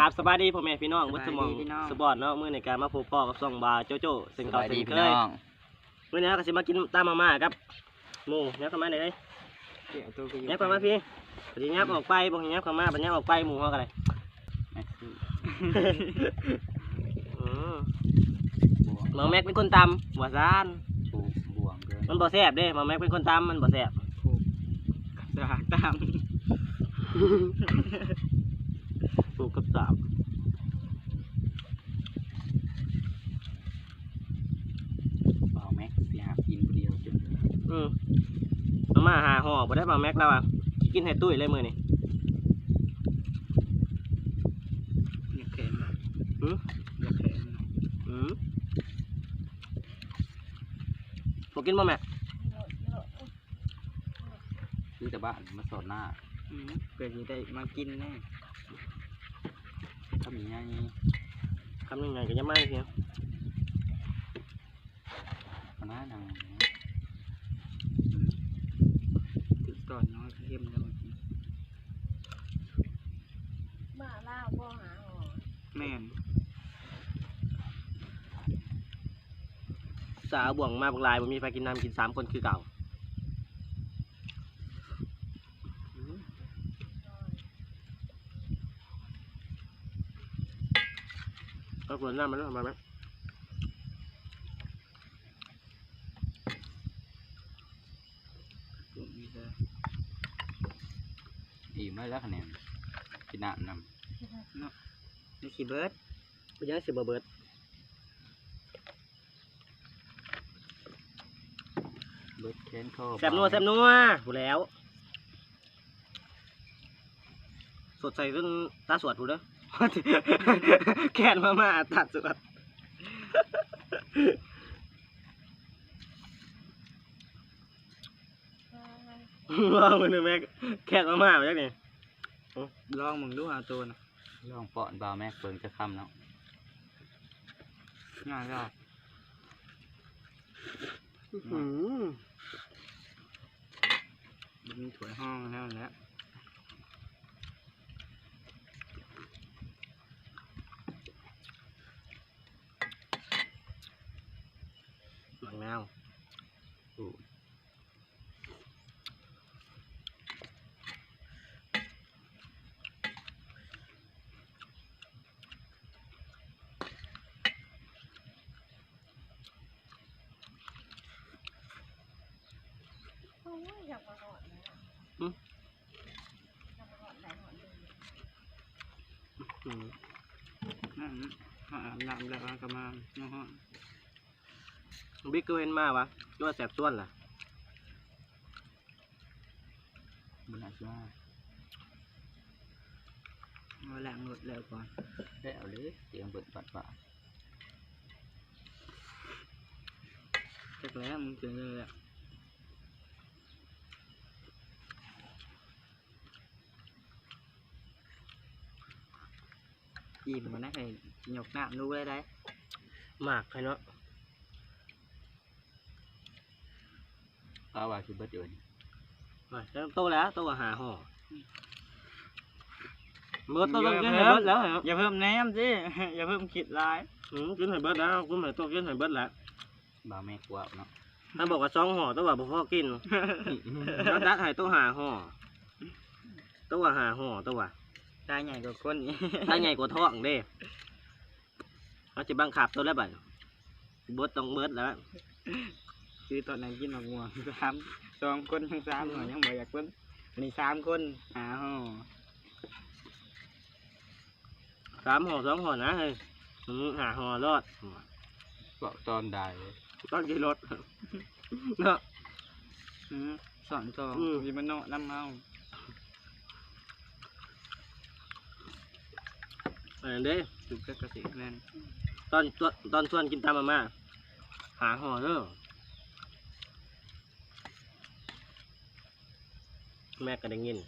กราบสบายดีพ่อแม่พี่น้องสวับายดดีสมองพี่น้องสปอร์ตเนาะมื้อในการมาพบพ่อกับซ่องบาโจโจ้ซึ่งสเขาบายเส้ดีนเคพี่น้ยองมื้อนี้ก็สิมากินตามมาม่าครับหมูเนี่ยเข้ามาไหนอยเอ้ยเดี๋ยวตัวก็อยู่เนี่ยเข้ามาพี่ปฏิยับออกไปบ่ให้ยับเข้ามาปฏิยับออกไปหมูเฮาก็ได้แม็กซี่อืมบวงหมอแม็กเป็นคนตำหัวซานปลูกบวงเกินมันบ่แซ่บเด้หมอแม็กเป็นคนตำมันบ่แซ่บผูกสาตามปลู กกับสามเบาแม็กสิหากินผู้เดียวจนอืมมาม่าหาห่อบ่ได้หมอแม็กแล้วอะกินให้ตุ้ยเลยมื้อนี้อยากแขนหืออยากแขนอืมบ่กินบ่แม่ซื้อแต่บ้านมาสอดหน้า อืมเพื่อจะได้มากินแน่ ถ้ามีไงคำยังไงก็ยังไม่เพียงคณะนางติดก่อนน้อยเข้มแล้วมาล่าวบ่หาหอแม่นสาวบ่วงมาบางลายบ่มีไฟกินน้ำกินสามคนคือเก่า ก็ควรน้ำมันแล้วมาไหมตุ่มนี่เลยอิ่มได้แล้วคะแนนกินน้ำนนี่ขี้เบิร์ดไม่ยังสิบเบิดำเบิดแค้นข้อแซบนัวแซบนัวกูแล้ว สดใสจนตาสวดกูเด้อ แขนมามาตัดสวดว่ามึงนึกแม่แขนมามาไปจักนี่ลองมึงดูเอาตัวนะลองเปาะเบาแม็กเบิ่งจะคำแล้วง่ายก็อืมมีถ้วยห้องแล้วแหล้ว หมังแมว อู้ โอ้ยอยากมาหอดนะอยากมาหอดไหนหอดหนึ่ง อืม นั่นอาบ น้ำแล้วก็มาน้องห้องบิ๊กก็เห็นมาวะก็ว่าแสบส่วนล่ะบนอาชีพมาล้างรถแล้วก่อนได้เอาเลยเสียงเบิดปัดป่าจักแล้วมึงเจอเลยอะ อิ่มมันนะให้หยกน้ำรู้ได้ได้หมากใครเนาะเอาว่าคือเบิดอยู่นี่มาแล้วโตแล้วโตกว่าหาห่อเบิดโตต้องกินให้เบิดแล้วเหรออย่าเพิ่มแหนมสิ อย่าเพิ่มคิดลายอืมกินให้เบิดแล้วกินให้โตกินให้เบิดแล้วเบาแม็กว่าเนาะถ้าบอกว่าสองห่อโตว่าบ่พอกินถ้าดัดให้โตหาห่อโตว่าหาห่อโตว่า ตาใหญ่กว่าคนอีกถ้าใหญ่กว่าท้องเด้เขาจะบังคับตัวแล้วบัดเบิดต้องเบิดแล้ว คือตอนนั้นกินหมกม่วงสามสองคนทั้งสามหน่อยยังบ่อยากเพิ่นอันนี้สามคนอ้าวสามห่อสองห่อนะเฮ้ยอืมหาห่อรอดบอกตอนใดต้องกินรถเนาะอืมสอนต่ออืมมีมันโนน้ำเมา อันนั้นเด้จุกกะกะสินั่นตอนตอนตอนชวนกินตามมาม่าหาห่อเด้อแม่ก็ได้ยิน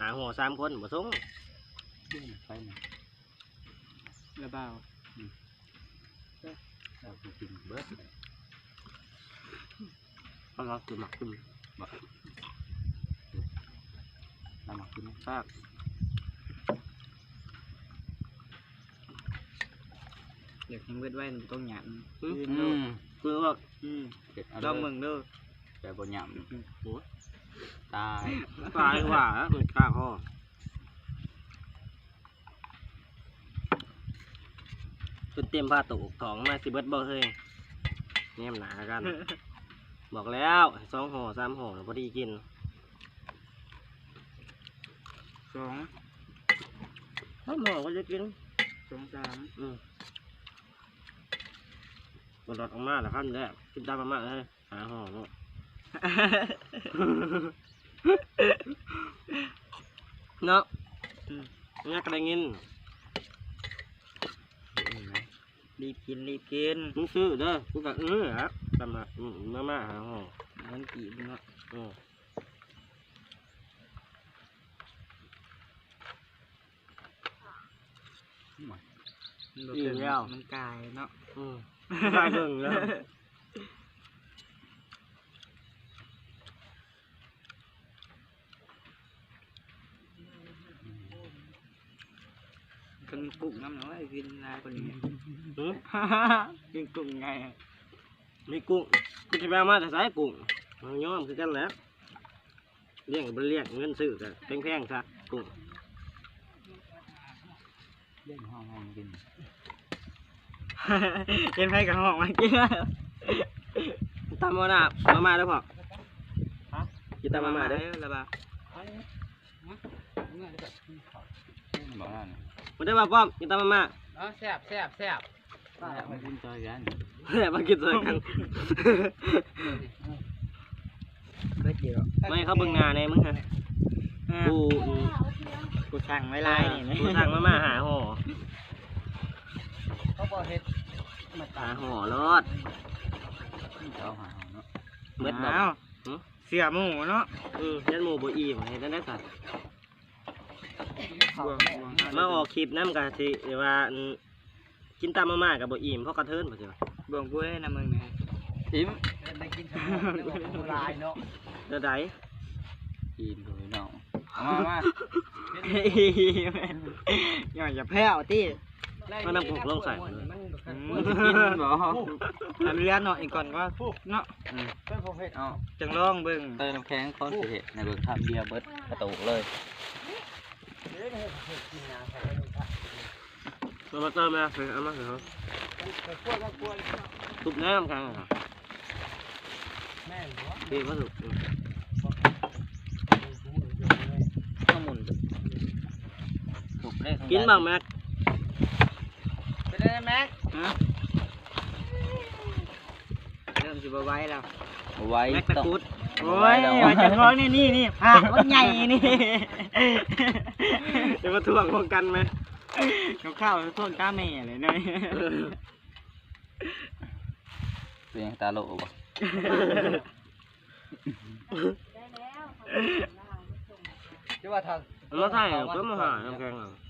หาห่อสามคนบ่สงเรื่องไปนะระเบ้าเราคือกินเบิดเลยเอาเราคือหมักขึ้นเรามากินซาก อยากให้เบิดไว้มันต้องหยันอืมยืนอืโลดมคือว่าอืมเด็ดเอาลองเลมึยงเด้อแต่บนหยำโอ้ยตายตายกว่ามันกล้าคอจนเตรียมผ้าตกท้องมาสิเบิดบ่เฮ้ยแนมหนากัน บอกแล้วสองห่อสามห่อพอดีกินสองสามห่อก็จะกินสองสามอืม กดรถออกมาแล้วครับแรกกินตามมามาเลยหาห่อเนาะเนาะอืมเนี่ยกระไดเงินรีบกินรีบกินมึงซื้อเด้อกูก็เออครับตามมาอืมมามาหาห่อมันกี่บเนาะอืมมันบ่เกินมันกายเนาะอืม ได้เบิ่งแล้วกินกุ้งน้ำเนาะไอ้กินลายคนนี้กินกุ้งไงมีกุ้งกูจะไปมาแต่สายกุ้งมันย้อมคือกันแล้วเลี้ยงกับ่เลี้ยงเงินซื้อกันแพงๆซะกุ้งเล่นห้องห้องกิน เห็นไผกับห้องมากินตามมาหน้ามามาเด้อพ่อกินตามมามาเด้อละบ่าบอกแล้วนะมาได้อมาป้อมกินตามมามาอ๋อแซ่บแซ่บแซ่บไม่คุ้นใจกันเฮ้ยมากินด้วยกันเบิดเดียวไม่เขาเบิ่งหน้าแน่มึงฮะกูอืมกูสั่งไว้ลายนี่กูสั่งมามาหาห่อ เขาบอกเฮ็ดหาห่อรอดจะเอาหาเอาเนาะเบิดดอกอ้าวเสียหมูเนาะอืมยันหมูบ่อิ่มเฮ็ดจังได๋สัตว์บวงบวงมาออกคลิปนำก็สิว่าอืมกินตามมามาก็บ่อิ่มเพราะกระเทินบ่ใช่บ่บวงกูให้นะมึงนะอิ่มได้กินกูลายเนาะเด้อใดกินดูน้องเอามามาอย่าอย่าแพ้วติ มันนำกุ้งลงใส่เลยมันจะกินบ่อันเรือเนาะอีกก่อนก็เนาะอืมเอาจังลองเบิ่งเติมน้ำแข็งก้อนสิเห็ดในเบิ่งทำเบียร์เบิดกระตุกเลยมามาเติมมาเพิ่นเอามาเถอะทุบน้ำกันอะพี่ก็ถูกอืมข้าวหมุนถูกได้กินบ้างแม็ก เป็นไงแม็กฮะเริ่มสิบ่ไหวแล้วเอาไว้แม็กตะต้องกรุดโอ้ยว่าจะร้องนี่นี่นี่ผ้ามันใหญ่นี่จะมาทวงพวกกันไหมกับข้าวโทษก้าแม่เลยเนาะเป็นยังตาโลบ่ได้แล้วเขาบอกลาวไม่ส่งเราใช่ก็มาหาน้ำแข็งอะแกงเป็นเหียน้หมักมือเขาก็มืออะำก็ว่ามือมือจะคือเก่าโอ้โหโอ้นะกินไม่มาเออก็ยังนั่งอยู่ไม่เนาะ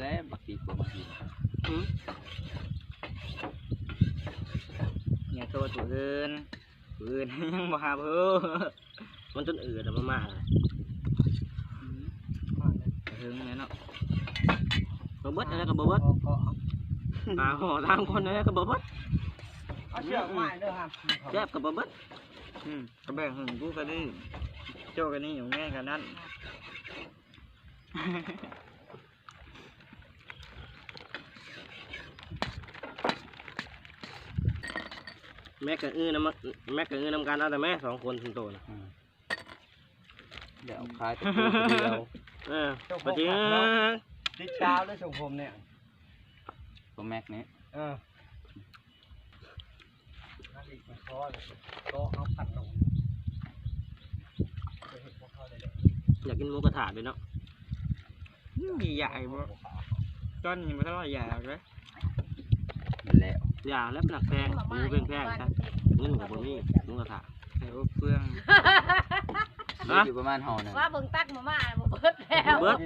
แล้วบักตีกว่าบักตีเนี่ยตัวตัวอื่นตัวอื่นยังบ่หาเพิ่มมันจนอืดอะมากๆเลยถึงเนี่ยเนาะบ่เบิดอะไรก็บ่เบิดหาห่อทางคนอะไรก็บ่เบิดเอาเชือกมาเด้อครับแซ่บก็บ่เบิดอืมก็แบ่งหึงกูกันนี่โจกันนี่อยู่แง่กันนั่น แม่กับอื้อน้ำแม่กับอื้อน้ำกันเอาแต่แม่สองคนถึงโตนะเดี๋ยวคล้ายตะปูคนเดียวเออปฏิติดเช้าด้วยส่งผมเนี่ยก็แม็กนี้เออนั่นอีกมันคอเลยโตเอาขัดลงอยากกินหมูกระถาด้วยเนาะมีใหญ่บ่ตอนนี้มันเท่าไหร่อยากเลยแล้ว อย่าแล้วหนักแพงหมูเป็นแพงครับเงินกับบ่มีหมูกระทะใส่อบเฟืองเหลืออยู่ประมาณห่อหนึงว่าเบิ่งตักมาม่าบ่เบิดแล้วเบิด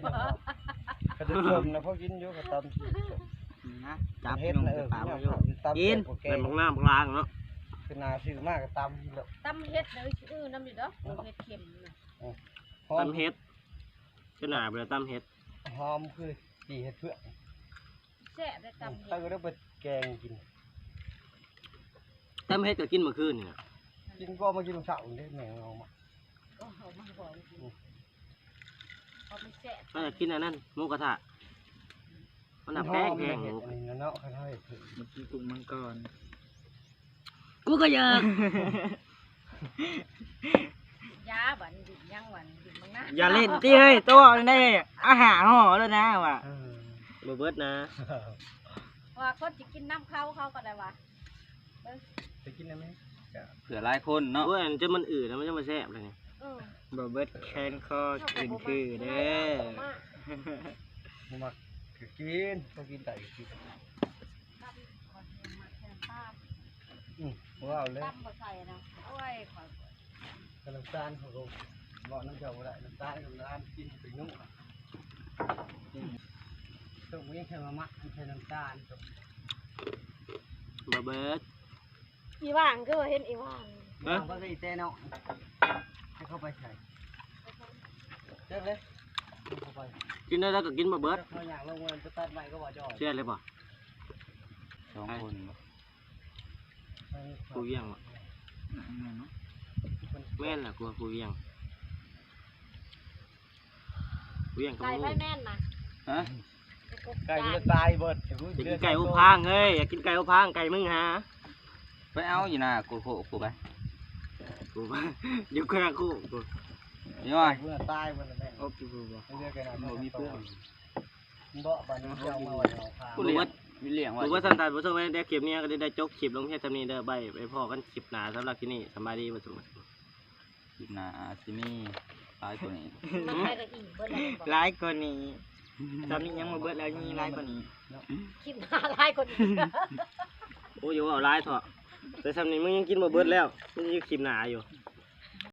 กระดูกชมนะพวกกินอยู่กับตำนะจับเฮ็ดลงนะไปเออปากกิไว้อยู่นกินแกเป็นงบางหน้าบางลางเนาะคือนาซื้อมากกับตำแล้วตำเฮ็ดเด้อชื่อน้ำอยู่เด้อเฮ็ดเค็มน่ะหอมตำเฮ็ดก็หนาเบื่อตำเฮ็ดหอมคือดีเฮ็ดเพื่อแซ่บได้ตำเฮ็ถ้าดก็ได้ไปแกงกิน ตำเฮ็ดก็กินเมื่อคืนนี่นะกินก็มากินเช้าได้แหน่งเอามาโอ้โหมันบ่จริงเอาไปแซ่บก็จะกินอันนั้นหมูกระทะมันหนักแพงแพงหเฮ็มูดอันนี้เนาะเขาให้ถึงมันกินกุ้งมังกรกูก็อยากยาบันดินยังวันดินบางหน้าอย่าเล่นที่เฮ้ยตัวนี่อาหารห่อแล้วนะว่ะเออบ่เบิดนะว่าคนสิกินน้ำเขาเขาก็ได้ว่า ไปกินได้ไหมเผื่อหลายคนเนาะโอ้ยอันจะมันอืดแล้วมันจะมาแซ่บเลยนี่เออบ่เบิดแคนคอกินคือเด้อบ่มักก็กินก็กินได้ก็กินอืมว้าวเลยตำบ่ใส่นะโอ้ยขอยกับน้ำตาลเขาก็บอกน้ำเจ้าบ่ได้น้ำตาลกับน้ำตาลกินไปนุ่มต้องมีแค่มะมะใช้น้ำตาลกับบ่เบิด อีว่างก็เห็นอีว่างฮะน้ำก็ได้แต่เนาะให้เข้าไปใส่เจ๊เลยเข้าไปกินได้แล้วก็กินบ่เบิดเขาอยากลงเงินจะตัดใหม่ก็บอกจะออกเชื่อเลยบ่สองคนบ่กูเวียงบ่แม่นล่ะกูว่ากูเวียงเวียงกับไก่หมูไฟแม่นนะฮะไก่จะตายเบิดอยากกินไก่อบพางเฮ้ยอยากกินไก่อบพางไก่มึงหา ไปเอาอยู่นะกูโคกูไปกูว่าอยู่ข้างกูกูนี่ว่าเพื่อตายเบิดแม่อบอยู่บ่ไม่เรียกกันนะบ่มีเพื่อนเบาะบันนี้เจ้ามาไว้เอาพากูเลี้ยงมีเลี้ยงไว้กูว่าสันตานผู้ชมไว้ได้คลิปนี้ก็ได้ได้จบคลิปลงแค่จำนี้เด้อใบไปพอกันคลิปหน้าสำหรับที่นี่สำบายดีบ่สุขคลิปหน้าอาจสิมีหลายกว่านี้มันไปกับอีเบิดแล้วบอกหลายกว่านี้ตอนนี้ยังบ่เบิดแล้วยังมีหลายกว่านี้คิดหาหลายคนอีกโอ้ยอยู่เอาร้ายเถอะ แต่สำนี้มึงยังกินบ่เบิดแล้วมึงยังขีมหนาอยู่